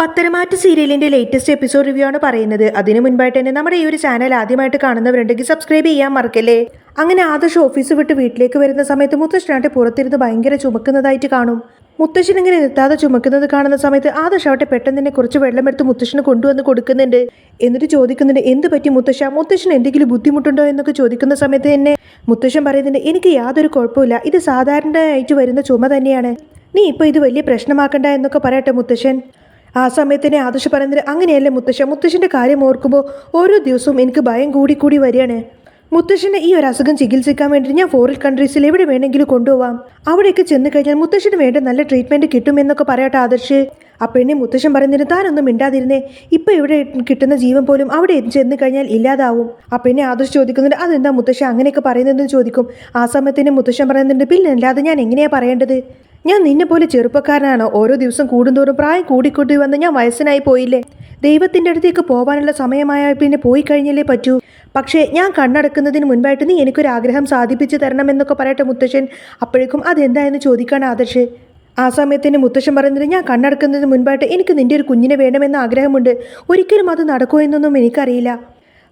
പത്തനമാറ്റ് സീരിയലിന്റെ latest episode review ആണ് പറയുന്നത്. അതിനു മുൻപായിട്ട് തന്നെ നമ്മുടെ ഈ ഒരു ചാനൽ ആദ്യമായിട്ട് കാണുന്നവരുണ്ടെങ്കിൽ സബ്സ്ക്രൈബ് ചെയ്യാൻ മറക്കല്ലേ? അങ്ങനെ ആദർശ് ഓഫീസ് വിട്ട് വീട്ടിലേക്ക് വരുന്ന സമയത്ത് മുത്തശ്ശനാട്ടെ പുറത്തിരുന്ന് ഭയങ്കര ചുമക്കുന്നതായിട്ട് കാണും. മുത്തശ്ശൻ ഇങ്ങനെ നിർത്താതെ ചുമക്കുന്നത് കാണുന്ന സമയത്ത് ആദർശ് അവട്ടെ പെട്ടെന്ന് തന്നെ കുറച്ച് വെള്ളമെടുത്ത് മുത്തശ്ശന് കൊണ്ടുവന്ന് കൊടുക്കുന്നുണ്ട്. എന്നിട്ട് ചോദിക്കുന്നുണ്ട് എന്ത് പറ്റി മുത്തശ്ശ? മുത്തശ്ശന് എന്തെങ്കിലും ബുദ്ധിമുട്ടുണ്ടോ? എന്നൊക്കെ ചോദിക്കുന്ന സമയത്ത് തന്നെ മുത്തശ്ശൻ പറയുന്നുണ്ട് എനിക്ക് യാതൊരു കുഴപ്പമില്ല ഇത് സാധാരണയായിട്ട് വരുന്ന ചുമ തന്നെയാണ്. നീ ഇപ്പോൾ ഇത് വലിയ പ്രശ്നമാക്കണ്ട എന്നൊക്കെ പറയട്ടെ മുത്തശ്ശൻ. ആ സമയത്തിനെ ആദർശ് പറയുന്നത് അങ്ങനെയല്ലേ മുത്തശ്ശ? മുത്തശ്ശന്റെ കാര്യം ഓർക്കുമ്പോൾ ഓരോ ദിവസവും എനിക്ക് ഭയം കൂടി കൂടി വരികയാണ്. മുത്തശ്ശന്റെ ഈ ഒരു അസുഖം ചികിത്സിക്കാൻ വേണ്ടി ഞാൻ ഫോറിൻ കൺട്രീസിൽ എവിടെ വേണമെങ്കിലും കൊണ്ടുപോവാം. അവിടെയൊക്കെ ചെന്ന് കഴിഞ്ഞാൽ മുത്തശ്ശന് വേണ്ട നല്ല ട്രീറ്റ്മെന്റ് കിട്ടുമെന്നൊക്കെ പറയട്ടെ ആദർശ്. അപ്പോഴേ മുത്തശ്ശൻ പറയുന്നതിന് താനൊന്നും മിണ്ടാതിരുന്നേ. ഇപ്പം ഇവിടെ കിട്ടുന്ന ജീവൻ പോലും അവിടെ ചെന്ന് കഴിഞ്ഞാൽ ഇല്ലാതാവും. അപ്പോഴേ ആദർശ് ചോദിക്കുന്നുണ്ട് അതെന്താ മുത്തശ്ശ അങ്ങനെയൊക്കെ പറയുന്നതെന്ന് ചോദിക്കും? ആ സമയത്തിന് മുത്തശ്ശൻ പറയുന്നുണ്ട് പിന്നെ അല്ലാതെ ഞാൻ എങ്ങനെയാണ് പറയേണ്ടത്? ഞാൻ നിന്നെ പോലെ ചെറുപ്പക്കാരനാണോ ഓരോ ദിവസം കൂടുന്തോറും പ്രായം കൂടിക്കൂട്ടി വന്ന് ഞാൻ വയസ്സനായി പോയില്ലേ? ദൈവത്തിന്റെ അടുത്തേക്ക് പോകാനുള്ള സമയമായ പിന്നെ പോയി കഴിഞ്ഞല്ലേ പറ്റൂ. പക്ഷേ ഞാൻ കണ്ണടക്കുന്നതിന് മുൻപായിട്ട് നീ എനിക്കൊരു ആഗ്രഹം സാധിപ്പിച്ചു തരണമെന്നൊക്കെ പറയട്ടെ മുത്തശ്ശൻ. അപ്പോഴേക്കും അതെന്തായെന്ന് ചോദിക്കാണ് ആദർശ്. ആ സമയത്തിന് മുത്തശ്ശൻ പറയുന്നത് ഞാൻ കണ്ണടക്കുന്നതിന് മുൻപായിട്ട് എനിക്ക് നിന്റെ ഒരു കുഞ്ഞിനെ വേണമെന്ന ആഗ്രഹമുണ്ട്. ഒരിക്കലും അത് നടക്കുമോ എന്നൊന്നും എനിക്കറിയില്ല.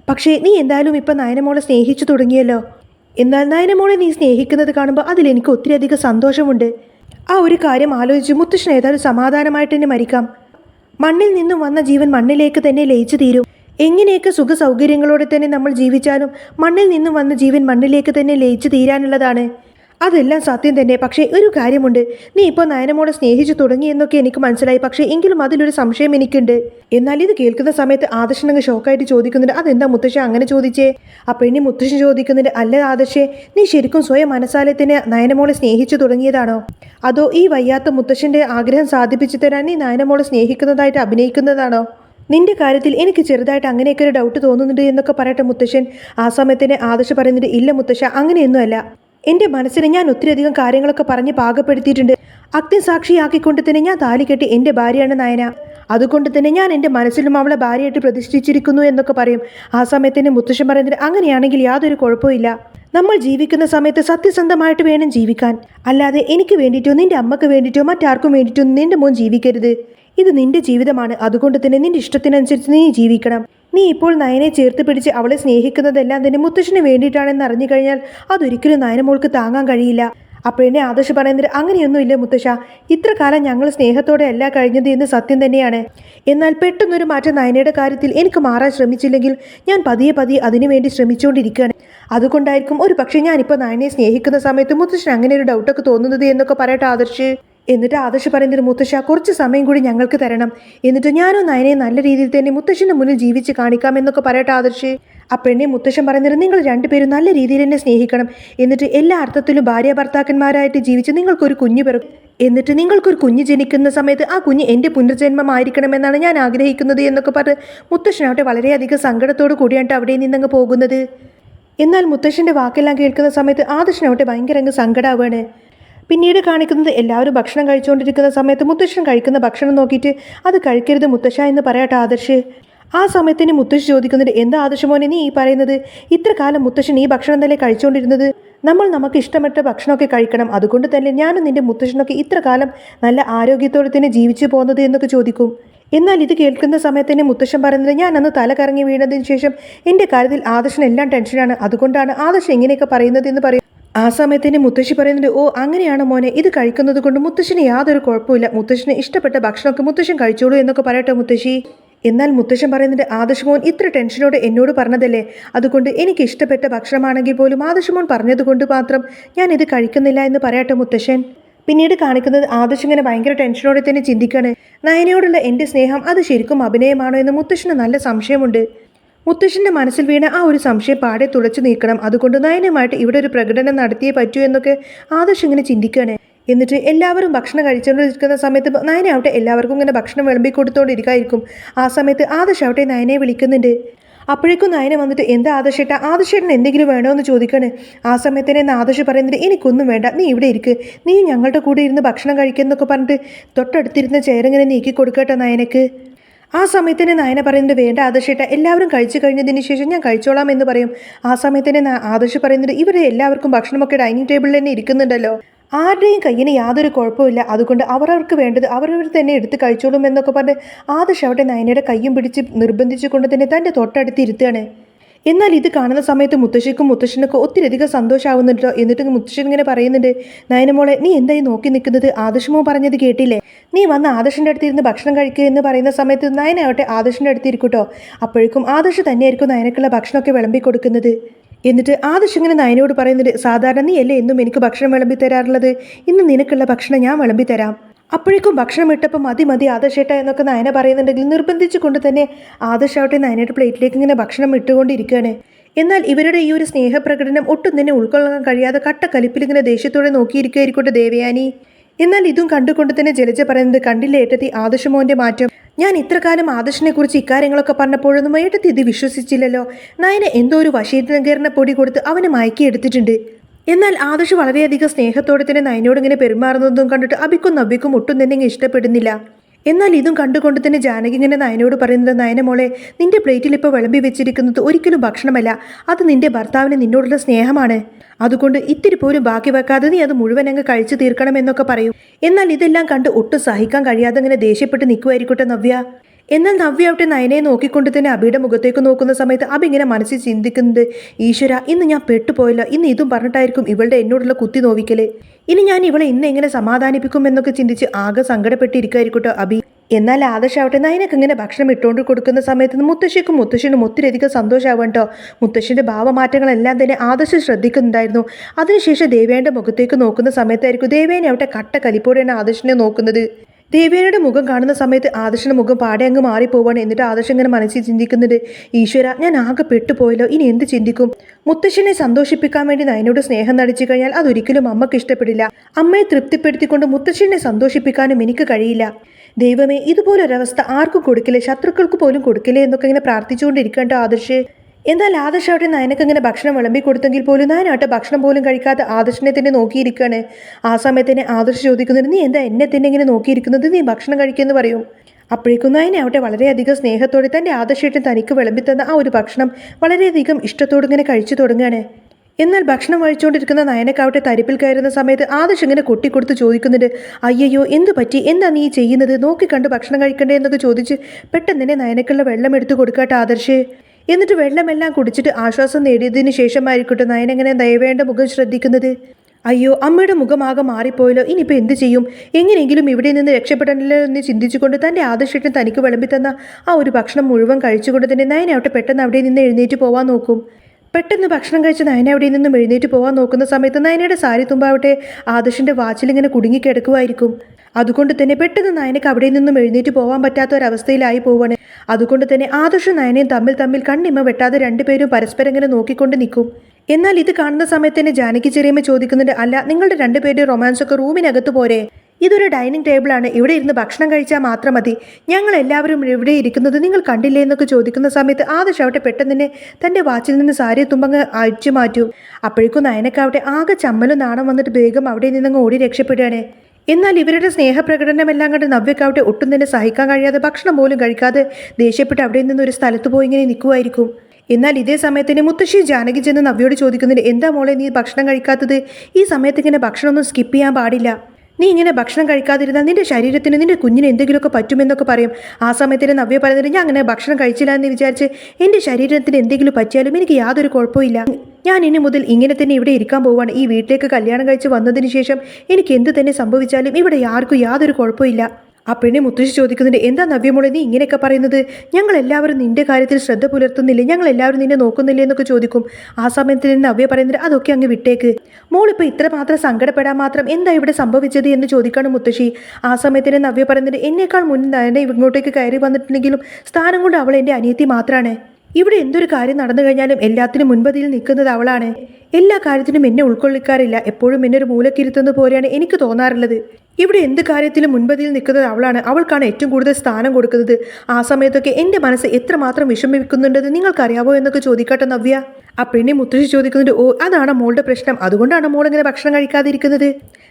പക്ഷേ നീ എന്തായാലും ഇപ്പം നയനമോളെ സ്നേഹിച്ചു തുടങ്ങിയല്ലോ. എന്നാൽ നയനമോളെ നീ സ്നേഹിക്കുന്നത് കാണുമ്പോൾ അതിൽ എനിക്ക് ഒത്തിരിയധികം സന്തോഷമുണ്ട്. ആ ഒരു കാര്യം ആലോചിച്ച് മുത്തശ്ശൻ ഏതായാലും സമാധാനമായിട്ട് തന്നെ മരിക്കാം. മണ്ണിൽ നിന്നും വന്ന ജീവൻ മണ്ണിലേക്ക് തന്നെ ലയിച്ചു തീരും. എങ്ങനെയൊക്കെ സുഖ സൗകര്യങ്ങളോടെ തന്നെ നമ്മൾ ജീവിച്ചാലും മണ്ണിൽ നിന്നും വന്ന ജീവൻ മണ്ണിലേക്ക് തന്നെ ലയിച്ചു തീരാനുള്ളതാണ്. അതെല്ലാം സത്യം തന്നെ. പക്ഷേ ഒരു കാര്യമുണ്ട്. നീ ഇപ്പോൾ നയനമോളെ സ്നേഹിച്ചു തുടങ്ങി എന്നൊക്കെ എനിക്ക് മനസ്സിലായി. പക്ഷേ എങ്കിലും അതിലൊരു സംശയം എനിക്കുണ്ട്. എന്നാൽ ഇത് കേൾക്കുന്ന സമയത്ത് ആദർശൻ അങ്ങ് ഷോക്കായിട്ട് ചോദിക്കുന്നുണ്ട്. അതെന്താ മുത്തശ്ശ അങ്ങനെ ചോദിച്ചേ? ആ പെണ്ണി മുത്തശ്ശൻ ചോദിക്കുന്നുണ്ട്. അല്ല ആദർശേ നീ ശരിക്കും സ്വയം മനസ്സാലെ തന്നെ നയനമോളെ സ്നേഹിച്ചു തുടങ്ങിയതാണോ? അതോ ഈ വയ്യാത്ത മുത്തശ്ശന്റെ ആഗ്രഹം സാധിപ്പിച്ചു തരാൻ നീ നയനമോളെ സ്നേഹിക്കുന്നതായിട്ട് അഭിനയിക്കുന്നതാണോ? നിന്റെ കാര്യത്തിൽ എനിക്ക് ചെറുതായിട്ട് അങ്ങനെയൊക്കെ ഒരു ഡൗട്ട് തോന്നുന്നുണ്ട് എന്നൊക്കെ പറയട്ടെ മുത്തശ്ശൻ. ആ സമയത്തിന് ആദർശ് പറയുന്നുണ്ട് ഇല്ല മുത്തശ്ശ അങ്ങനെയൊന്നുമല്ല. എന്റെ മനസ്സിനെ ഞാൻ ഒത്തിരിയധികം കാര്യങ്ങളൊക്കെ പറഞ്ഞ് പാകപ്പെടുത്തിയിട്ടുണ്ട്. അഗ്നിസാക്ഷിയാക്കിക്കൊണ്ട് തന്നെ ഞാൻ താലി കെട്ടി എന്റെ ഭാര്യയാണ് നയന. അതുകൊണ്ട് തന്നെ ഞാൻ എന്റെ മനസ്സിലും അവളെ ഭാര്യയായിട്ട് പ്രതിഷ്ഠിച്ചിരിക്കുന്നു എന്നൊക്കെ പറയും. ആ സമയത്തിന് മുത്തശ്ശൻ പറയുന്നത് അങ്ങനെയാണെങ്കിൽ യാതൊരു കുഴപ്പമില്ല നമ്മൾ ജീവിക്കുന്ന സമയത്ത് സത്യസന്ധമായിട്ട് വേണം ജീവിക്കാൻ. അല്ലാതെ എനിക്ക് വേണ്ടിയിട്ടോ നിന്റെ അമ്മയ്ക്ക് വേണ്ടിയിട്ടോ മറ്റാർക്കും വേണ്ടിയിട്ടോ നിന്റെ മോൻ ജീവിക്കരുത്. ഇത് നിന്റെ ജീവിതമാണ്. അതുകൊണ്ട് തന്നെ നിന്റെ ഇഷ്ടത്തിനനുസരിച്ച് നീ ജീവിക്കണം. നീ ഇപ്പോൾ നയനെ ചേർത്ത് പിടിച്ച് അവളെ സ്നേഹിക്കുന്നതെല്ലാം തന്നെ മുത്തശ്ശന് വേണ്ടിയിട്ടാണെന്ന് അറിഞ്ഞു കഴിഞ്ഞാൽ അതൊരിക്കലും നയനമോൾക്ക് താങ്ങാൻ കഴിയില്ല. അപ്പോഴെന്നെ ആദർശ് പറയുന്നത് അങ്ങനെയൊന്നുമില്ല മുത്തശ്ശ. ഇത്ര കാലം ഞങ്ങൾ സ്നേഹത്തോടെ അല്ല കഴിഞ്ഞത് എന്ന് സത്യം തന്നെയാണ്. എന്നാൽ പെട്ടെന്നൊരു മാറ്റം നയനയുടെ കാര്യത്തിൽ എനിക്ക് മാറാൻ ശ്രമിച്ചില്ലെങ്കിൽ ഞാൻ പതിയെ പതിയെ അതിനുവേണ്ടി ശ്രമിച്ചുകൊണ്ടിരിക്കുകയാണ്. അതുകൊണ്ടായിരിക്കും ഒരു പക്ഷേ ഞാനിപ്പോൾ നയനെ സ്നേഹിക്കുന്ന സമയത്ത് മുത്തശ്ശൻ അങ്ങനെ ഒരു ഡൗട്ടൊക്കെ തോന്നുന്നത് എന്നൊക്കെ പറയട്ടെ ആദർശ്. എന്നിട്ട് ആദർശ് പറയുന്നൊരു മുത്തശ്ശ കുറച്ച് സമയം കൂടി ഞങ്ങൾക്ക് തരണം. എന്നിട്ട് ഞാനോ നയനെ നല്ല രീതിയിൽ തന്നെ മുത്തശ്ശന്റെ മുന്നിൽ ജീവിച്ച് കാണിക്കാം എന്നൊക്കെ പറയട്ടെ ആദർശ്. ആ പെണ്ണെ മുത്തശ്ശൻ പറയുന്നത് നിങ്ങൾ രണ്ടുപേരും നല്ല രീതിയിൽ എന്നെ സ്നേഹിക്കണം. എന്നിട്ട് എല്ലാ അർത്ഥത്തിലും ഭാര്യ ഭർത്താക്കന്മാരായിട്ട് ജീവിച്ച് നിങ്ങൾക്കൊരു കുഞ്ഞു പിറക്കും എന്നിട്ട് നിങ്ങൾക്കൊരു കുഞ്ഞ് ജനിക്കുന്ന സമയത്ത് ആ കുഞ്ഞ് എന്റെ പുനർജന്മമായിരിക്കണമെന്നാണ് ഞാൻ ആഗ്രഹിക്കുന്നത് എന്നൊക്കെ പറഞ്ഞ് മുത്തശ്ശനാവട്ടെ വളരെയധികം സങ്കടത്തോടു കൂടിയാണ് അവിടെ നിന്നങ്ങ് പോകുന്നത്. എന്നാൽ മുത്തശ്ശന്റെ വാക്കെല്ലാം കേൾക്കുന്ന സമയത്ത് ആദർശനാവട്ടെ ഭയങ്കര അങ്ങ് സങ്കടാവുകയാണ് പിന്നീട് കാണിക്കുന്നത് എല്ലാവരും ഭക്ഷണം കഴിച്ചുകൊണ്ടിരിക്കുന്ന സമയത്ത് മുത്തശ്ശൻ കഴിക്കുന്ന ഭക്ഷണം നോക്കിയിട്ട് അത് കഴിക്കരുത് മുത്തശ്ശ എന്ന് പറയട്ടെ ആദർശ്. ആ സമയത്തിന് മുത്തശ്ശി ചോദിക്കുന്നത് എന്താ ആദർശമോനെ നീ ഈ പറയുന്നത്? ഇത്ര കാലം മുത്തശ്ശൻ ഈ ഭക്ഷണം തന്നെ കഴിച്ചുകൊണ്ടിരുന്നത്? നമ്മൾ നമുക്ക് ഇഷ്ടപ്പെട്ട ഭക്ഷണമൊക്കെ കഴിക്കണം. അതുകൊണ്ട് തന്നെ ഞാനും നിന്റെ മുത്തശ്ശനൊക്കെ ഇത്ര കാലം നല്ല ആരോഗ്യത്തോടെ തന്നെ ജീവിച്ചു പോകുന്നത് എന്നൊക്കെ ചോദിക്കും. എന്നാൽ ഇത് കേൾക്കുന്ന സമയത്ത് തന്നെ മുത്തശ്ശൻ പറയുന്നത് ഞാൻ അന്ന് തല കറങ്ങി വീണതിന് ശേഷം എന്റെ കാര്യത്തിൽ ആദർശൻ എല്ലാം ടെൻഷനാണ്. അതുകൊണ്ടാണ് ആദർശൻ ഇങ്ങനെയൊക്കെ പറയുന്നത് എന്ന് പറയും ആ സമയത്തിന് മുത്തശ്ശി പറയുന്നുണ്ട് ഓ അങ്ങനെയാണ് മോനെ? ഇത് കഴിക്കുന്നത് കൊണ്ട് മുത്തശ്ശിന് യാതൊരു കുഴപ്പമില്ല മുത്തശ്ശിന് ഇഷ്ടപ്പെട്ട ഭക്ഷണമൊക്കെ മുത്തശ്ശൻ കഴിച്ചോളൂ എന്നൊക്കെ പറയട്ടെ മുത്തശ്ശി. എന്നാൽ മുത്തശ്ശൻ പറയുന്നുണ്ട് ആദശമോൻ മോൻ ഇത്ര ടെൻഷനോട് എന്നോട് പറഞ്ഞതല്ലേ? അതുകൊണ്ട് എനിക്ക് ഇഷ്ടപ്പെട്ട ഭക്ഷണമാണെങ്കിൽ പോലും ആദശമോൻ മോൻ പറഞ്ഞതുകൊണ്ട് മാത്രം ഞാൻ ഇത് കഴിക്കുന്നില്ല എന്ന് പറയട്ടെ മുത്തശ്ശൻ. പിന്നീട് കാണിക്കുന്നത് ആദർശ് ഇങ്ങനെ ഭയങ്കര ടെൻഷനോടെ തന്നെ ചിന്തിക്കുകയാണ് നയനയോടുള്ള എന്റെ സ്നേഹം അത് ശരിക്കും അഭിനയമാണോ എന്ന് മുത്തശ്ശന് നല്ല സംശയമുണ്ട്. മുത്തശ്ശന്റെ മനസ്സിൽ വീണ ആ ഒരു സംശയം പാടെ തുളച്ചു നീക്കണം. അതുകൊണ്ട് നയനമായിട്ട് ഇവിടെ ഒരു പ്രകടനം നടത്തിയേ പറ്റൂ എന്നൊക്കെ ആദർശ് ഇങ്ങനെ ചിന്തിക്കുകയാണ്. എന്നിട്ട് എല്ലാവരും ഭക്ഷണം കഴിച്ചുകൊണ്ടിരിക്കുന്ന സമയത്ത് നയനാവട്ടെ എല്ലാവർക്കും ഇങ്ങനെ ഭക്ഷണം വിളമ്പി കൊടുത്തുകൊണ്ടിരിക്കായിരിക്കും ആ സമയത്ത് ആദർശാവട്ടെ നയനെ വിളിക്കുന്നുണ്ട്. അപ്പോഴേക്കും നയന വന്നിട്ട് എന്താ ആദർശേട്ട ആദർശേട്ടൻ എന്തെങ്കിലും വേണോ എന്ന് ചോദിക്കണ്. ആ സമയത്ത് തന്നെ ആദർശ് പറയുന്നത് എനിക്കൊന്നും വേണ്ട നീ ഇവിടെ ഇരിക്ക്. നീ ഞങ്ങളുടെ കൂടെ ഇരുന്ന് ഭക്ഷണം കഴിക്കുന്നൊക്കെ പറഞ്ഞിട്ട് തൊട്ടടുത്തിരുന്ന ചേരങ്ങനെ നീക്കി കൊടുക്കട്ടെ നയനക്ക്. ആ സമയത്തിന് നയന പറയുന്നത് വേണ്ട ആദർശേട്ട എല്ലാവരും കഴിച്ചു കഴിഞ്ഞതിന് ശേഷം ഞാൻ കഴിച്ചോളാം എന്ന് പറയും. ആ സമയത്തിന് ആദർശ് പറയുന്നത് ഇവരെ എല്ലാവർക്കും ഭക്ഷണമൊക്കെ ഡൈനിങ് ടേബിളിൽ തന്നെ ഇരിക്കുന്നുണ്ടല്ലോ. ആരുടെയും കയ്യിന് യാതൊരു കുഴപ്പമില്ല അതുകൊണ്ട് അവരവർക്ക് വേണ്ടത് അവരവർ തന്നെ എടുത്ത് കഴിച്ചോളും എന്നൊക്കെ പറഞ്ഞ് ആദർശ് അവിടെ നയനയുടെ കയ്യും പിടിച്ച് നിർബന്ധിച്ചുകൊണ്ട് തന്നെ തന്റെ തൊട്ടടുത്ത് ഇരുത്തുകയാണ്. എന്നാൽ ഇത് കാണുന്ന സമയത്ത് മുത്തശ്ശിക്കും മുത്തശ്ശനൊക്കെ ഒത്തിരിയധികം സന്തോഷമാവുന്നുണ്ടോ എന്നിട്ട് മുത്തശ്ശൻ ഇങ്ങനെ പറയുന്നുണ്ട് നയനമോളെ നീ എന്തായി നോക്കി നിൽക്കുന്നത്? ആദർശമോ പറഞ്ഞത് കേട്ടില്ലേ? നീ വന്ന് ആദർശിന്റെ അടുത്ത് ഇരുന്ന് ഭക്ഷണം കഴിക്കുക എന്ന് പറയുന്ന സമയത്ത് നയനാവട്ടെ ആദർശിന്റെ അടുത്ത് ഇരിക്കൂട്ടോ. അപ്പോഴേക്കും ആദർശ് തന്നെയായിരിക്കും നയനക്കുള്ള ഭക്ഷണമൊക്കെ വിളമ്പി കൊടുക്കുന്നത്. എന്നിട്ട് ആദർശ് ഇങ്ങനെ നയനോട് പറയുന്നുണ്ട് സാധാരണ നീ അല്ലേ എന്നും എനിക്ക് ഭക്ഷണം വിളമ്പി തരാറുള്ളത്? ഇന്ന് നിനക്കുള്ള ഭക്ഷണം ഞാൻ വിളമ്പി തരാം. അപ്പോഴേക്കും ഭക്ഷണം ഇട്ടപ്പോൾ മതി മതി ആദർശേട്ട എന്നൊക്കെ നയന പറയുന്നുണ്ടെങ്കിൽ നിർബന്ധിച്ചു കൊണ്ട് തന്നെ ആദർശാവട്ടെ നയനയുടെ പ്ലേറ്റിലേക്ക് ഇങ്ങനെ ഭക്ഷണം ഇട്ടുകൊണ്ടിരിക്കുകയാണ്. എന്നാൽ ഇവരുടെ ഈ ഒരു സ്നേഹപ്രകടനം ഒട്ടും തന്നെ ഉൾക്കൊള്ളാൻ കഴിയാതെ കട്ടക്കലിപ്പിൽ ഇങ്ങനെ ദേഷ്യത്തോടെ നോക്കിയിരിക്കുകയായിരിക്കട്ടെ ദേവയാനി. എന്നാൽ ഇതും കണ്ടുകൊണ്ട് തന്നെ ജലജ പറയുന്നത് കണ്ടില്ല ഏട്ടത്തി ആദർശമോന്റെ മാറ്റം? ഞാൻ ഇത്രകാലം കുറിച്ച് ഇക്കാര്യങ്ങളൊക്കെ പറഞ്ഞപ്പോഴൊന്നും ഏട്ടത്തി ഇത് വിശ്വസിച്ചില്ലല്ലോ. നയനെ എന്തോ ഒരു വശീകരണ പൊടി കൊടുത്ത് അവനെ മയക്കി എടുത്തിട്ടുണ്ട്. എന്നാൽ ആദർശ് വളരെയധികം സ്നേഹത്തോടെ തന്നെ നയനോട് ഇങ്ങനെ പെരുമാറുന്നതും കണ്ടിട്ട് അബിക്കും നബിക്കും ഒട്ടും തന്നെ ഇങ്ങനെ ഇഷ്ടപ്പെടുന്നില്ല. എന്നാൽ ഇതും കണ്ടുകൊണ്ട് തന്നെ ജാനകി ഇങ്ങനെ നയനോട് പറയുന്നത് നയന മോളെ നിന്റെ പ്ലേറ്റിൽ ഇപ്പോൾ വിളമ്പി വെച്ചിരിക്കുന്നത് ഒരിക്കലും ഭക്ഷണമല്ല. അത് നിന്റെ ഭർത്താവിന് നിന്നോടുള്ള സ്നേഹമാണ്. അതുകൊണ്ട് ഇത്തിരി പോലും ബാക്കി വെക്കാതെ നീ അത് മുഴുവൻ അങ്ങ് കഴിച്ചു തീർക്കണമെന്നൊക്കെ പറയും. എന്നാൽ ഇതെല്ലാം കണ്ട് ഒട്ടും സഹിക്കാൻ കഴിയാതെ ഇങ്ങനെ ദേഷ്യപ്പെട്ട് നിൽക്കുമായിരിക്കട്ടെ നവ്യ. എന്നാൽ നവ്യ നയനെ നോക്കിക്കൊണ്ട് തന്നെ അബിയുടെ മുഖത്തേക്ക് നോക്കുന്ന സമയത്ത് അബി ഇങ്ങനെ മനസ്സിൽ ചിന്തിക്കുന്നത് ഈശ്വര ഇന്ന് ഞാൻ പെട്ടുപോയല്ലോ. ഇന്ന് ഇതും പറഞ്ഞിട്ടായിരിക്കും ഇവളുടെ എന്നോടുള്ള കുത്തി നോവിക്കൽ. ഇനി ഞാൻ ഇവളെ ഇന്ന് എങ്ങനെ സമാധാനിപ്പിക്കും എന്നൊക്കെ ചിന്തിച്ച് ആകെ സങ്കടപ്പെട്ടിരിക്കുമായിരിക്കട്ടോ അബി. എന്നാൽ ആദർശാവട്ടെ നയനക്ക് ഇങ്ങനെ ഭക്ഷണം ഇട്ടുകൊണ്ട് കൊടുക്കുന്ന സമയത്ത് മുത്തശ്ശിക്കും മുത്തശ്ശനും ഒത്തിരിയധികം സന്തോഷമാവും കേട്ടോ. മുത്തശ്ശിന്റെ ഭാവമാറ്റങ്ങളെല്ലാം തന്നെ ആദർശം ശ്രദ്ധിക്കുന്നുണ്ടായിരുന്നു. അതിനുശേഷം ദേവേന്റെ മുഖത്തേക്ക് നോക്കുന്ന സമയത്തായിരിക്കും ദേവേനെ അവിടെ കട്ട കലിപ്പോടെയാണ് ആദർശിനെ നോക്കുന്നത്. ദേവേനയുടെ മുഖം കാണുന്ന സമയത്ത് ആദർശന്റെ മുഖം പാടെ അങ്ങ് മാറിപ്പോവാണ്. എന്നിട്ട് ആദർശം ഇങ്ങനെ മനസ്സിൽ ചിന്തിക്കുന്നുണ്ട്? ഈശ്വര ഞാൻ ആകെ പെട്ടുപോയല്ലോ. ഇനി എന്ത് ചിന്തിക്കും? മുത്തശ്ശനെ സന്തോഷിപ്പിക്കാൻ വേണ്ടി നയനോട് സ്നേഹം നടിച്ചു കഴിഞ്ഞാൽ അതൊരിക്കലും അമ്മയ്ക്ക് ഇഷ്ടപ്പെടില്ല. അമ്മയെ തൃപ്തിപ്പെടുത്തിക്കൊണ്ട് മുത്തശ്ശനെ സന്തോഷിപ്പിക്കാനും എനിക്ക് കഴിയില്ല. ദൈവമേ ഇതുപോലൊരവസ്ഥ ആർക്കും കൊടുക്കില്ല. ശത്രുക്കൾക്ക് പോലും കൊടുക്കില്ലേ എന്നൊക്കെ ഇങ്ങനെ പ്രാർത്ഥിച്ചുകൊണ്ടിരിക്കേണ്ട ആദർശ്. എന്നാൽ ആദർശാവട്ടെ നയനക്ക് ഇങ്ങനെ ഭക്ഷണം വിളമ്പി കൊടുത്തെങ്കിൽ പോലും നയനാട്ട് ഭക്ഷണം പോലും കഴിക്കാതെ ആദർശിനെ തന്നെ നോക്കിയിരിക്കുകയാണ്. ആ സമയത്ത് തന്നെ ആദർശ് ചോദിക്കുന്നുണ്ട് നീ എന്താ എന്നെ തന്നെ ഇങ്ങനെ നോക്കിയിരിക്കുന്നത്? നീ ഭക്ഷണം കഴിക്കുമെന്ന് പറയും. അപ്പോഴേക്കും നയനെ അവിടെ വളരെയധികം സ്നേഹത്തോടെ തന്റെ ആദർശേട്ടൻ തനിക്ക് വിളമ്പി തന്ന ആ ഒരു ഭക്ഷണം വളരെയധികം ഇഷ്ടത്തോടെ ഇങ്ങനെ കഴിച്ചു തുടങ്ങുകയാണ്. എന്നാൽ ഭക്ഷണം കഴിച്ചുകൊണ്ടിരിക്കുന്ന നയനക്കാവട്ടെ തരിപ്പിൽ കയറുന്ന സമയത്ത് ആദർശ് ഇങ്ങനെ കൊട്ടിക്കൊടുത്ത് ചോദിക്കുന്നുണ്ട് അയ്യയ്യോ എന്ത് പറ്റി? എന്താ നീ ചെയ്യുന്നത്? നോക്കിക്കണ്ട് ഭക്ഷണം കഴിക്കണ്ടേ? എന്നൊക്കെ ചോദിച്ച് പെട്ടെന്ന് തന്നെ നയനക്കുള്ള വെള്ളം എടുത്തു കൊടുക്കാട്ടെ ആദർശേ. എന്നിട്ട് വെള്ളമെല്ലാം കുടിച്ചിട്ട് ആശ്വാസം നേടിയതിന് ശേഷമായിരിക്കട്ടെ നയനെങ്ങനെ ദയവേണ്ട മുഖം ശ്രദ്ധിക്കുന്നത്? അയ്യോ അമ്മയുടെ മുഖമാകെ മാറിപ്പോയല്ലോ. ഇനിയിപ്പോൾ എന്ത് ചെയ്യും? എങ്ങനെയെങ്കിലും ഇവിടെ നിന്ന് രക്ഷപ്പെടണല്ലോ എന്ന് ചിന്തിച്ചുകൊണ്ട് തന്റെ ആദർശം തനിക്ക് വിളമ്പി തന്ന ആ ഒരു ഭക്ഷണം മുഴുവൻ കഴിച്ചുകൊണ്ട് തന്നെ അവിടെ പെട്ടെന്ന് അവിടെ നിന്ന് എഴുന്നേറ്റ് പോവാൻ നോക്കും. പെട്ടെന്ന് ഭക്ഷണം കഴിച്ച് നയന അവിടെ നിന്നും എഴുന്നേറ്റ് പോകാൻ നോക്കുന്ന സമയത്ത് നയനയുടെ സാരി തുമ്പാവട്ടെ ആദർശിന്റെ വാച്ചിൽ ഇങ്ങനെ കുടുങ്ങിക്കിടക്കുമായിരിക്കും അതുകൊണ്ട് തന്നെ പെട്ടെന്ന് നയനക്ക് അവിടെ നിന്നും എഴുന്നേറ്റ് പോകാൻ പറ്റാത്ത ഒരവസ്ഥയിലായി പോവാണ്. അതുകൊണ്ട് തന്നെ ആദർശ നയനയും തമ്മിൽ തമ്മിൽ കണ്ണിമ വെട്ടാതെ രണ്ടുപേരും പരസ്പരം ഇങ്ങനെ നോക്കിക്കൊണ്ട് നിൽക്കും. എന്നാൽ ഇത് കാണുന്ന സമയത്ത് തന്നെ ജാനകി ചെറിയമ്മ ചോദിക്കുന്നുണ്ട് അല്ല നിങ്ങളുടെ രണ്ടുപേരുടെ റൊമാൻസ് ഒക്കെ റൂമിനകത്ത് പോരെ? ഇതൊരു ഡൈനിങ് ടേബിളാണ് ഇവിടെ ഇരുന്ന് ഭക്ഷണം കഴിച്ചാൽ മാത്രം മതി. ഞങ്ങൾ എല്ലാവരും ഇവിടെ ഇരിക്കുന്നത് നിങ്ങൾ കണ്ടില്ലേ? എന്നൊക്കെ ചോദിക്കുന്ന സമയത്ത് ആദർശാവട്ടെ പെട്ടെന്ന് തന്നെ തന്റെ വാച്ചിൽ നിന്ന് സാരി തുമ്പങ്ങ് അഴിച്ചു മാറ്റും. അപ്പോഴേക്കും നയനക്കാവട്ടെ ആകെ ചമ്മലും നാണം വന്നിട്ട് വേഗം അവിടെ നിന്നങ്ങ് ഓടി രക്ഷപ്പെടുകയാണ്. എന്നാൽ ഇവരുടെ സ്നേഹപ്രകടനമെല്ലാം കണ്ട് നവ്യക്കാവട്ടെ ഒട്ടും തന്നെ സഹിക്കാൻ കഴിയാതെ ഭക്ഷണം പോലും കഴിക്കാതെ ദേഷ്യപ്പെട്ട് അവിടെ നിന്ന് ഒരു സ്ഥലത്ത് പോയി ഇങ്ങനെ നിൽക്കുമായിരിക്കും എന്നാൽ ഇതേ സമയത്തിന് മുത്തശ്ശി ജാനകി ചെന്ന് നവ്യോട് ചോദിക്കുന്നുണ്ട് എന്താ മോളെ നീ ഭക്ഷണം കഴിക്കാത്തത്? ഈ സമയത്ത് ഇങ്ങനെ ഭക്ഷണമൊന്നും സ്കിപ്പ് ചെയ്യാൻ പാടില്ല. നീ ഇങ്ങനെ ഭക്ഷണം കഴിക്കാതിരുന്നാൽ നിന്റെ ശരീരത്തിന് നിന്റെ കുഞ്ഞിന് എന്തെങ്കിലുമൊക്കെ പറ്റുമെന്നൊക്കെ പറയും. ആ സമയത്തിന് നവ്യ പറയുന്നത് ഞാൻ അങ്ങനെ ഭക്ഷണം കഴിച്ചില്ല എന്ന് വിചാരിച്ച് എന്റെ ശരീരത്തിന് എന്തെങ്കിലും പറ്റിയാലും എനിക്ക് യാതൊരു കുഴപ്പമില്ല ഞാൻ ഇനി മുതൽ ഇങ്ങനെ തന്നെ ഇവിടെ ഇരിക്കാൻ പോവാണ്. ഈ വീട്ടിലേക്ക് കല്യാണം കഴിച്ച് വന്നതിന് ശേഷം എനിക്ക് എന്ത് തന്നെ സംഭവിച്ചാലും ഇവിടെ ആർക്കും യാതൊരു കുഴപ്പമില്ല. ആ പെണ്ണെ മുത്തശ്ശി ചോദിക്കുന്നുണ്ട് എന്താ നവ്യമോളെ നീ ഇങ്ങനെയൊക്കെ പറയുന്നത്? ഞങ്ങൾ എല്ലാവരും നിന്റെ കാര്യത്തിൽ ശ്രദ്ധ പുലർത്തുന്നില്ലേ? ഞങ്ങൾ എല്ലാവരും നിന്നെ നോക്കുന്നില്ലേ? എന്നൊക്കെ ചോദിക്കും. ആ സമയത്ത് തന്നെ നവ്യ പറയുന്നത് അതൊക്കെ അങ്ങ് വിട്ടേക്ക്. മോളിപ്പോൾ ഇത്ര മാത്രം സങ്കടപ്പെടാൻ മാത്രം എന്താ ഇവിടെ സംഭവിച്ചത്? എന്ന് ചോദിക്കാണ് മുത്തശ്ശി. ആ സമയത്തിന് നവ്യ പറയുന്നത് എന്നേക്കാൾ മുൻ തന്നെ ഇങ്ങോട്ടേക്ക് കയറി വന്നിട്ടുണ്ടെങ്കിലും സ്ഥാനം കൊണ്ട് അവൾ എന്റെ അനിയത്തി മാത്രമാണ് ഇവിടെ എന്തൊരു കാര്യം നടന്നു കഴിഞ്ഞാലും എല്ലാത്തിനും മുൻപതിയിൽ നിൽക്കുന്നത് അവളാണ്. എല്ലാ കാര്യത്തിനും എന്നെ ഉൾക്കൊള്ളിക്കാറില്ല. എപ്പോഴും എന്നെ ഒരു മൂലക്കിരുത്തുന്ന പോലെയാണ് എനിക്ക് തോന്നാറുള്ളത്. ഇവിടെ എന്ത് കാര്യത്തിലും മുൻപതിയിൽ നിൽക്കുന്നത് അവളാണ്. അവൾക്കാണ് ഏറ്റവും കൂടുതൽ സ്ഥാനം കൊടുക്കുന്നത്. ആ സമയത്തൊക്കെ എന്റെ മനസ്സ് എത്രമാത്രം വിഷമിക്കുന്നുണ്ടെന്ന് നിങ്ങൾക്കറിയാവോ എന്നൊക്കെ ചോദിക്കട്ടെ നവ്യ. ആ പെണ്ണി മുത്തശ്ശി ചോദിക്കുന്നുണ്ട് ഓ അതാണ് മോളുടെ പ്രശ്നം. അതുകൊണ്ടാണ് മോൾ ഇങ്ങനെ ഭക്ഷണം കഴിക്കാതിരിക്കുന്നത്?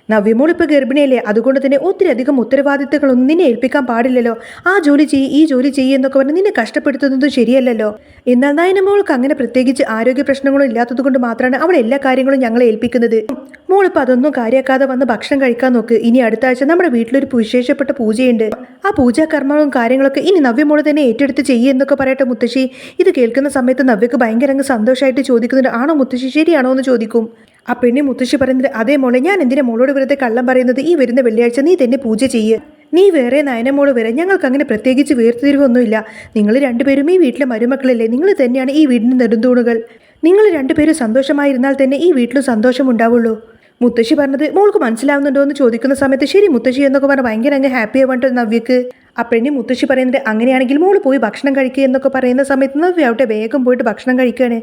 നവ്യമോൾ ഇപ്പോൾ ഗർഭിണിയല്ലേ. അതുകൊണ്ട് തന്നെ ഒത്തിരി അധികം ഉത്തരവാദിത്തങ്ങളൊന്നും നിന്നെ ഏൽപ്പിക്കാൻ പാടില്ലല്ലോ. ആ ജോലി ചെയ്യ് ഈ ജോലി ചെയ്യ് എന്നൊക്കെ പറഞ്ഞ് നിന്നെ കഷ്ടപ്പെടുത്തുന്നത് ശരിയല്ലല്ലോ. എന്നാൽ നയനമോൾക്ക് അങ്ങനെ പ്രത്യേകിച്ച് ആരോഗ്യ പ്രശ്നങ്ങളും ഇല്ലാത്തത് കൊണ്ട് മാത്രമാണ് അവൾ എല്ലാ കാര്യങ്ങളും ഞങ്ങളെ ഏൽപ്പിക്കുന്നത്. മോളിപ്പോൾ അതൊന്നും കാര്യാക്കാതെ വന്ന് ഭക്ഷണം കഴിക്കാൻ നോക്ക്. ഇനി അടുത്ത ആഴ്ച നമ്മുടെ വീട്ടിലൊരു വിശേഷപ്പെട്ട പൂജയുണ്ട്. ആ പൂജാ കർമ്മങ്ങളും കാര്യങ്ങളൊക്കെ ഇനി നവ്യമോൾ തന്നെ ഏറ്റെടുത്ത് ചെയ്യുക എന്നൊക്കെ പറയട്ടെ മുത്തശ്ശി. ഇത് കേൾക്കുന്ന സമയത്ത് നവ്യക്ക് ഭയങ്കര അങ്ങ് സന്തോഷമായിട്ട് ചോദിക്കുന്നുണ്ട്. ആണോ മുത്തശ്ശി? ശരിയാണോ എന്ന് ചോദിക്കും. ആ പെണ്ണി മുത്തശ്ശി പറയുന്നത് അതേ മോളെ ഞാൻ എന്തിനാ മോളോട് വെറുതെ കള്ളം പറയുന്നത്? ഈ വരുന്ന വെള്ളിയാഴ്ച നീ തന്നെ പൂജ ചെയ്യ്. നീ വേറെ നയനമോൾ വരെ ഞങ്ങൾക്ക് അങ്ങനെ പ്രത്യേകിച്ച് വേർതിരിവൊന്നുമില്ല. നിങ്ങൾ രണ്ടുപേരും ഈ വീട്ടിലെ മരുമക്കളല്ലേ? നിങ്ങൾ തന്നെയാണ് ഈ വീടിന് നെടുന്തൂണുകൾ. നിങ്ങൾ രണ്ടുപേരും സന്തോഷമായിരുന്നാൽ തന്നെ ഈ വീട്ടിലും സന്തോഷം ഉണ്ടാവുള്ളൂ. മുത്തശ്ശി പറഞ്ഞത് മോൾക്ക് മനസ്സിലാവുന്നുണ്ടോ എന്ന് ചോദിക്കുന്ന സമയത്ത് ശരി മുത്തശ്ശി എന്നൊക്കെ പറഞ്ഞ് ഭയങ്കര അങ്ങ് ഹാപ്പി ആവാണ്ട് നവ്യക്ക്. അപ്പഴിനി മുത്തശ്ശി പറയുന്നത് അങ്ങനെയാണെങ്കിൽ മോൾ പോയി ഭക്ഷണം കഴിക്കുക എന്നൊക്കെ പറയുന്ന സമയത്ത് നവ്യ അവിടെ വേഗം പോയിട്ട് ഭക്ഷണം കഴിക്കുകയാണ്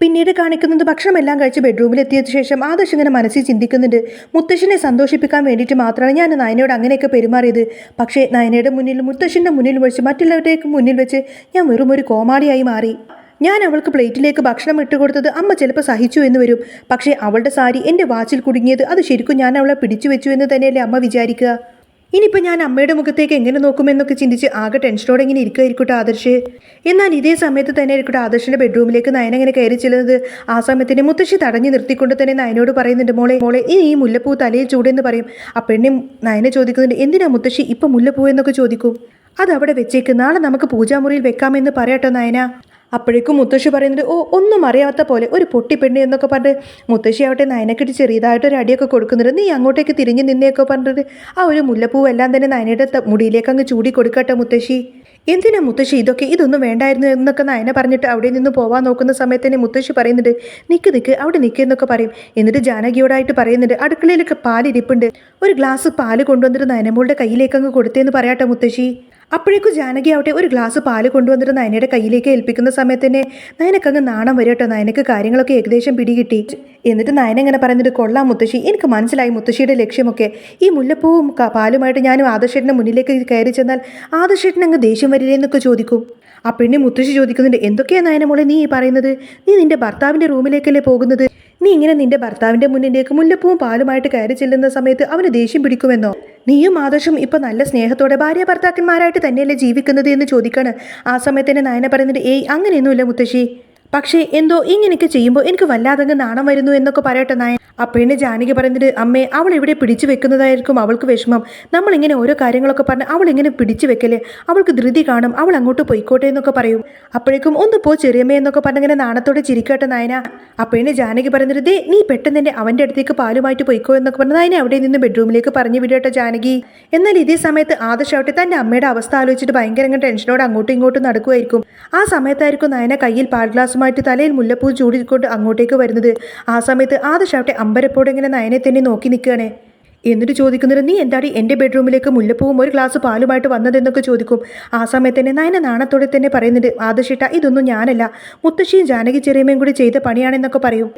പിന്നീട് കാണിക്കുന്നത് ഭക്ഷണം ഭക്ഷണമെല്ലാം കഴിച്ച് ബെഡ്റൂമിലെത്തിയ ശേഷം ആദർശ് ഇങ്ങനെ മനസ്സിൽ ചിന്തിക്കുന്നുണ്ട്. മുത്തശ്ശനെ സന്തോഷിപ്പിക്കാൻ വേണ്ടിയിട്ട് മാത്രമാണ് ഞാൻ നയനയോട് അങ്ങനെയൊക്കെ പെരുമാറിയത്. പക്ഷേ നയനയുടെ മുന്നിൽ മുത്തശ്ശന്റെ മുന്നിൽ വെച്ച് മറ്റുള്ളവരുടെ മുന്നിൽ വെച്ച് ഞാൻ വെറും ഒരു കോമാളിയായി മാറി. ഞാൻ അവൾക്ക് പ്ലേറ്റിലേക്ക് ഭക്ഷണം ഇട്ട് കൊടുത്തത് അമ്മ ചിലപ്പോൾ സഹിച്ചു എന്ന് വരും. പക്ഷേ അവളുടെ സാരി എന്റെ വാച്ചിൽ കുടുങ്ങിയത് അത് ശരിക്കും ഞാൻ അവളെ പിടിച്ചു വെച്ചു എന്ന് തന്നെയല്ലേ അമ്മ വിചാരിക്കുക? ഇനിയിപ്പോൾ ഞാൻ അമ്മയുടെ മുഖത്തേക്ക് എങ്ങനെ നോക്കുമെന്നൊക്കെ ചിന്തിച്ച് ആകെ ടെൻഷനോടെ ഇങ്ങനെ ഇരിക്കുമായിരിക്കട്ടെ ആദർശ്. എന്നാൽ ഇതേ സമയത്ത് തന്നെ ആയിരിക്കട്ടെ ആദർശിന്റെ ബെഡ്റൂമിലേക്ക് നയന ഇങ്ങനെ കയറി ചെല്ലുന്നത്? ആ സമയത്തിന് മുത്തശ്ശി തടഞ്ഞു നിർത്തിക്കൊണ്ട് തന്നെ നയനോട് പറയുന്നുണ്ട് മോളെ മോളെ ഇനി ഈ മുല്ലപ്പൂ തലയിൽ ചൂടെന്ന് പറയും. ആ പെണ്ണി നയനെ ചോദിക്കുന്നുണ്ട് എന്തിനാ മുത്തശ്ശി ഇപ്പം മുല്ലപ്പൂ എന്നൊക്കെ ചോദിക്കും? അതവിടെ വെച്ചേക്ക്. നാളെ നമുക്ക് പൂജാമുറിയിൽ വെക്കാമെന്ന് പറയട്ടോ നയന. അപ്പോഴേക്കും മുത്തശ്ശി പറയുന്നത് ഓ ഒന്നും അറിയാത്ത പോലെ ഒരു പൊട്ടിപ്പെണ്ണി എന്നൊക്കെ പറഞ്ഞ് മുത്തശ്ശി ആവട്ടെ നയനക്കിട്ട് ചെറിയതായിട്ട് ഒരു അടിയൊക്കെ കൊടുക്കുന്നുണ്ട്. നീ അങ്ങോട്ടേക്ക് തിരിഞ്ഞ് നിന്നെയൊക്കെ പറഞ്ഞിട്ട് ആ ഒരു മുല്ലപ്പൂവ് എല്ലാം തന്നെ നയനയുടെ മുടിയിലേക്ക് അങ്ങ് ചൂടി കൊടുക്കട്ടെ മുത്തശ്ശി. എന്തിനാ മുത്തശ്ശി ഇതൊക്കെ? ഇതൊന്നും വേണ്ടായിരുന്നു എന്നൊക്കെ നയന പറഞ്ഞിട്ട് അവിടെ നിന്ന് പോവാൻ നോക്കുന്ന സമയത്ത് തന്നെ മുത്തശ്ശി പറയുന്നുണ്ട് നിൽക്ക് നിൽക്ക് അവിടെ നിൽക്കുക എന്നൊക്കെ പറയും. എന്നിട്ട് ജാനകിയോടായിട്ട് പറയുന്നുണ്ട് അടുക്കളയിലൊക്കെ പാലിരിപ്പുണ്ട്. ഒരു ഗ്ലാസ് പാൽ കൊണ്ടുവന്നിട്ട് നയനമോളുടെ കയ്യിലേക്ക് അങ്ങ് കൊടുത്തേന്ന് പറയാട്ടെ മുത്തശ്ശി. അപ്പോഴേക്കും ജാനകി ആവട്ടെ ഒരു ഗ്ലാസ് പാൽ കൊണ്ടുവന്നിട്ട് നയനയുടെ കയ്യിലേക്ക് ഏൽപ്പിക്കുന്ന സമയത്ത് തന്നെ നയനക്കങ്ങ് നാണം വരട്ടോ നയനക്ക് കാര്യങ്ങളൊക്കെ ഏകദേശം പിടികിട്ടി. എന്നിട്ട് നയന ഇങ്ങനെ പറയുന്നത് കൊള്ളാം മുത്തശ്ശി എനിക്ക് മനസ്സിലായി മുത്തശ്ശിയുടെ ലക്ഷ്യമൊക്കെ. ഈ മുല്ലപ്പൂവും പാലുമായിട്ട് ഞാനും ആദർശേട്ടന്റെ മുന്നിലേക്ക് കയറി ചെന്നാൽ ആദർശേട്ടൻ അങ്ങ് ദേഷ്യം വരില്ലേ എന്നൊക്കെ ചോദിക്കും. പെണ്ണി മുത്തശ്ശി ചോദിക്കുന്നുണ്ട് എന്തൊക്കെയാണ് നയന മോളെ നീ പറയുന്നത്? നീ നിന്റെ ഭർത്താവിന്റെ റൂമിലേക്കല്ലേ പോകുന്നത്? നീ ഇങ്ങനെ നിന്റെ ഭർത്താവിന്റെ മുന്നിലേക്ക് മുല്ലപ്പൂവും പാലുമായിട്ട് കയറി ചെല്ലുന്ന സമയത്ത് അവന് ദേഷ്യം പിടിക്കുമെന്നോ? നീയും ആദർശം ഇപ്പൊ നല്ല സ്നേഹത്തോടെ ഭാര്യ ഭർത്താക്കന്മാരായിട്ട് തന്നെയല്ലേ ജീവിക്കുന്നത് എന്ന് ചോദിക്കാണ്. ആ സമയത്ത് തന്നെ നയന പറയുന്നുണ്ട് ഏയ് അങ്ങനെയൊന്നുമില്ല മുത്തശ്ശി. പക്ഷേ എന്തോ ഇങ്ങനെയൊക്കെ ചെയ്യുമ്പോൾ എനിക്ക് വല്ലാതങ്ങ് നാണം വരുന്നു എന്നൊക്കെ പറയട്ടെ നായൻ. അപ്പോഴേ ജാനകി പറയുന്നത് അമ്മേ അവൾ ഇവിടെ പിടിച്ചു വെക്കുന്നതായിരിക്കും? അവൾക്ക് വിഷമം. നമ്മളിങ്ങനെ ഓരോ കാര്യങ്ങളൊക്കെ പറഞ്ഞ് അവൾ ഇങ്ങനെ പിടിച്ചു വെക്കലേ? അവൾക്ക് ധൃതി കാണും. അവൾ അങ്ങോട്ട് പോയിക്കോട്ടെ എന്നൊക്കെ പറയും. അപ്പോഴേക്കും ഒന്ന് പോ ചെറിയമ്മേ എന്നൊക്കെ പറഞ്ഞിങ്ങനെ നാണത്തോടെ ചിരിക്കട്ടെ നായന. അപ്പോഴേ ജാനകി പറയുന്നത് ദേ നീ പെട്ടെന്ന് തന്നെ അവന്റെ അടുത്തേക്ക് പാലുമായിട്ട് പോയിക്കോ എന്നൊക്കെ പറഞ്ഞ് നായനെ അവിടെ നിന്ന് ബെഡ്റൂമിലേക്ക് പറഞ്ഞു വിടട്ടെ ജാനകി. എന്നാൽ ഇതേ സമയത്ത് ആദർശാവട്ടെ തന്റെ അമ്മയുടെ അവസ്ഥ ആലോചിച്ചിട്ട് ഭയങ്കര ടെൻഷനോട് അങ്ങോട്ടും ഇങ്ങോട്ടും നടക്കുമായിരിക്കും ആ സമയത്തായിരിക്കും നായന കയ്യിൽ പാൽ ഗ്ലാസുമായിട്ട് തലയിൽ മുല്ലപ്പൂ ചൂടിക്കൊണ്ട് അങ്ങോട്ടേക്ക് വരുന്നത്. ആ സമയത്ത് ആദർശാവട്ടെ അമ്പരപ്പോടെ ഇങ്ങനെ നയനെ തന്നെ നോക്കി നിൽക്കുകയാണ്. എന്നിട്ട് ചോദിക്കുന്നത് നീ എന്താടി എന്റെ ബെഡ്റൂമിലേക്ക് മുല്ലപ്പൂവും ഒരു ഗ്ലാസ് പാലുമായിട്ട് വന്നതെന്നൊക്കെ ചോദിക്കും. ആ സമയത്ത് തന്നെ നയന നാണത്തോടെ തന്നെ പറയുന്നുണ്ട് ആദർശിട്ട ഇതൊന്നും ഞാനല്ല. മുത്തശ്ശിയും ജാനകി ചെറിയമ്മയും കൂടി ചെയ്ത പണിയാണെന്നൊക്കെ പറയും.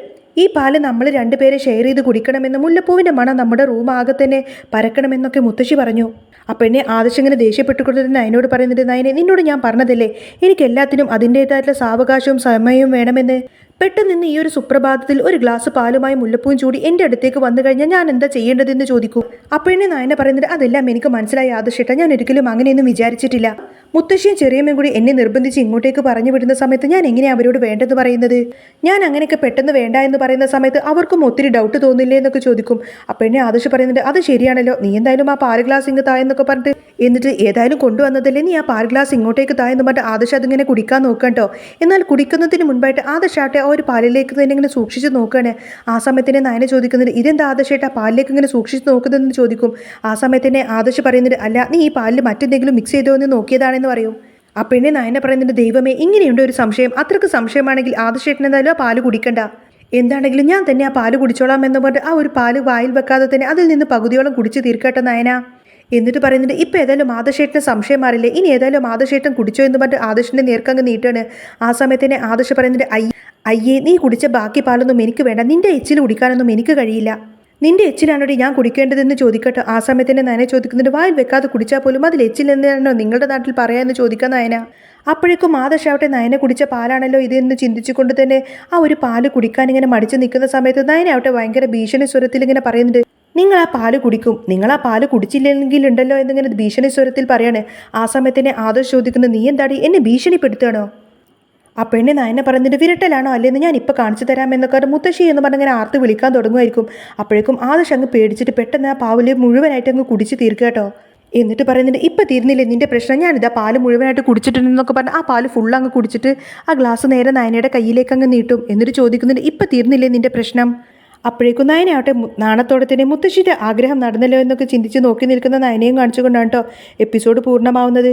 ഈ പാൽ നമ്മൾ രണ്ടുപേരെ ഷെയർ ചെയ്ത് കുടിക്കണമെന്ന് മുല്ലപ്പൂവിന്റെ മണം നമ്മുടെ റൂം ആകെ തന്നെ പരക്കണമെന്നൊക്കെ മുത്തശ്ശി പറഞ്ഞു. അപ്പം പെണ്ണെ ആദർശം ഇങ്ങനെ ദേഷ്യപ്പെട്ടുകൊണ്ട് നയനോട് പറയുന്നുണ്ട് നയനെ നിന്നോട് ഞാൻ പറഞ്ഞതല്ലേ? എനിക്ക് എല്ലാത്തിനും അതിന്റേതായിട്ടുള്ള സാവകാശവും സമയവും വേണമെന്ന്. പെട്ടെന്ന് ഈ ഒരു സുപ്രഭാതത്തിൽ ഒരു ഗ്ലാസ് പാലുമായി മുല്ലപ്പൂവും ചൂടി എന്റെ അടുത്തേക്ക് വന്നു കഴിഞ്ഞാൽ ഞാൻ എന്താ ചെയ്യേണ്ടതെന്ന് ചോദിക്കും. അപ്പോഴേ നായന പറയുന്നത് അതെല്ലാം എനിക്ക് മനസ്സിലായി ആദർശിട്ട ഞാൻ ഒരിക്കലും അങ്ങനെയൊന്നും വിചാരിച്ചിട്ടില്ല. മുത്തശ്ശിയും ചെറിയമ്മയും കൂടി എന്നെ നിർബന്ധിച്ച് ഇങ്ങോട്ടേക്ക് പറഞ്ഞു വിടുന്ന സമയത്ത് ഞാൻ എങ്ങനെയാണ് അവരോട് വേണ്ടെന്ന് പറയുന്നത്? ഞാൻ അങ്ങനെയൊക്കെ പെട്ടെന്ന് വേണ്ട എന്ന് പറയുന്ന സമയത്ത് അവർക്കും ഒത്തിരി ഡൗട്ട് തോന്നില്ലേ എന്നൊക്കെ ചോദിക്കും. അപ്പോഴേ ആദർശ് പറയുന്നുണ്ട് അത് ശരിയാണല്ലോ നീ എന്തായാലും ആ പാൽ ഗ്ലാസ് ഇങ്ങ് താ എന്നൊക്കെ പറഞ്ഞിട്ട് എന്നിട്ട് ഏതായാലും കൊണ്ടുവന്നതല്ലേ നീ ആ പാൽ ഗ്ലാസ് ഇങ്ങോട്ടേക്ക് താ എന്ന് പറഞ്ഞിട്ട് ആദർശ് അതിങ്ങനെ കുടിക്കാൻ നോക്കണ്ടോ എന്നാൽ കുടിക്കുന്നതിന് മുൻപായിട്ട് ആദർശാട്ടെ ആ ഒരു പാലിലേക്ക് തന്നെ ഇങ്ങനെ സൂക്ഷിച്ച് നോക്കുകയാണ് ആ സമയത്തിനെ നയന ചോദിക്കുന്നത് ഇതെന്താ ആദർശേട്ടാ പാലിലേക്ക് ഇങ്ങനെ സൂക്ഷിച്ച് നോക്കുന്നതെന്ന്? ചോദിക്കും. ആ സമയത്തിനെ ആദർശ് പറയുന്നുണ്ട് അല്ല നീ ഈ പാലിൽ മറ്റെന്തെങ്കിലും മിക്സ് ചെയ്തോ എന്ന് നോക്കിയതാണെന്ന് പറയും. ആ പെണ്ണെ നയന പറയുന്നുണ്ട് ദൈവമേ ഇങ്ങനെയുണ്ട് ഒരു സംശയം. അത്രയ്ക്ക് സംശയമാണെങ്കിൽ ആദർശേട്ടൻ എന്തായാലും ആ പാൽ കുടിക്കണ്ട. എന്താണെങ്കിലും ഞാൻ തന്നെ ആ പാൽ കുടിച്ചോളാം എന്ന് പറഞ്ഞിട്ട് ആ ഒരു പാൽ വായിൽ വെക്കാതെ തന്നെ അതിൽ നിന്ന് പകുതിയോളം കുടിച്ച് തീർക്കട്ടെ നയന. എന്നിട്ട് പറയുന്നുണ്ട് ഇപ്പം ഏതായാലും ആദർശേട്ടന് സംശയം മാറില്ലേ? ഇനി ഏതായാലും ആദർശേട്ടൻ കുടിച്ചോ എന്ന് പറഞ്ഞിട്ട് ആദർശിന്റെ നേർക്കങ്ങ് നീട്ടാണ് ആ സമയത്ത് തന്നെ ആദർശ് പറയുന്നുണ്ട് അയ്യേ നീ കുടിച്ച ബാക്കി പാലൊന്നും എനിക്ക് വേണ്ട. നിന്റെ എച്ചിൽ കുടിക്കാനൊന്നും എനിക്ക് കഴിയില്ല. നിന്റെ എച്ചിലാണോടി ഞാൻ കുടിക്കേണ്ടതെന്ന് ചോദിക്കട്ടെ? ആ സമയത്ത് നയനെ ചോദിക്കുന്നുണ്ട് വായിൽ വെക്കാതെ കുടിച്ചാൽ പോലും അതിൽ എച്ചിൽ എന്നാണോ നിങ്ങളുടെ നാട്ടിൽ പറയാ പറയാമെന്ന് ചോദിക്കാൻ നയന. അപ്പോഴേക്കും മാതശാവട്ടെ നയനെ കുടിച്ച പാലാണല്ലോ ഇതെന്ന് ചിന്തിച്ചുകൊണ്ട് തന്നെ ആ ഒരു പാൽ കുടിക്കാൻ ഇങ്ങനെ മടിച്ച് നിൽക്കുന്ന സമയത്ത് നയനാവട്ടെ ഭയങ്കര ഭീഷണി സ്വരത്തിൽ ഇങ്ങനെ പറയുന്നുണ്ട്. നിങ്ങൾ ആ പാൽ കുടിക്കും. നിങ്ങൾ ആ പാൽ കുടിച്ചില്ലെങ്കിൽ ഉണ്ടല്ലോ എന്നിങ്ങനെ ഭീഷണി സ്വരത്തിൽ പറയാണ്. ആ സമയത്തിനെ ആദർശ് ചോദിക്കുന്നത് നീ എന്താടി? എന്നെ ഭീഷണിപ്പെടുത്തുകയാണോ? ആ പെണ്ണി നായനെ പറഞ്ഞിട്ട് വിരട്ടലാണോ? അല്ലെന്ന് ഞാൻ ഇപ്പോൾ കാണിച്ചു തരാമെന്നൊക്കെ പറഞ്ഞ് മുത്തശ്ശി എന്ന് പറഞ്ഞങ്ങനെ ആർത്ത് വിളിക്കാൻ തുടങ്ങുമായിരിക്കും. അപ്പോഴേക്കും ആദർശ് അങ്ങ് പേടിച്ചിട്ട് പെട്ടെന്ന് ആ പാവൽ മുഴുവനായിട്ട് അങ്ങ് കുടിച്ച് തീർക്കുക കേട്ടോ. എന്നിട്ട് പറയുന്നുണ്ട് ഇപ്പം തീർന്നില്ലേ നിന്റെ പ്രശ്നം? ഞാനിതാ പാൽ മുഴുവനായിട്ട് കുടിച്ചിട്ടുണ്ടെന്നൊക്കെ പറഞ്ഞ് ആ പാൽ ഫുൾ അങ്ങ് കുടിച്ചിട്ട് ആ ഗ്ലാസ് നേരെ നയനയുടെ കയ്യിലേക്ക് അങ്ങ് നീട്ടും. എന്നിട്ട് ചോദിക്കുന്നുണ്ട് ഇപ്പം തീർന്നില്ലേ നിന്റെ പ്രശ്നം? അപ്പോഴേക്കും നയനാവട്ടെ നാണത്തോടെ തന്നെ മുത്തശ്ശിയുടെ ആഗ്രഹം നടന്നല്ലോ എന്നൊക്കെ ചിന്തിച്ച് നോക്കി നിൽക്കുന്ന നയനയും കാണിച്ചുകൊണ്ടാണ് കേട്ടോ എപ്പിസോഡ് പൂർണമാവുന്നത്.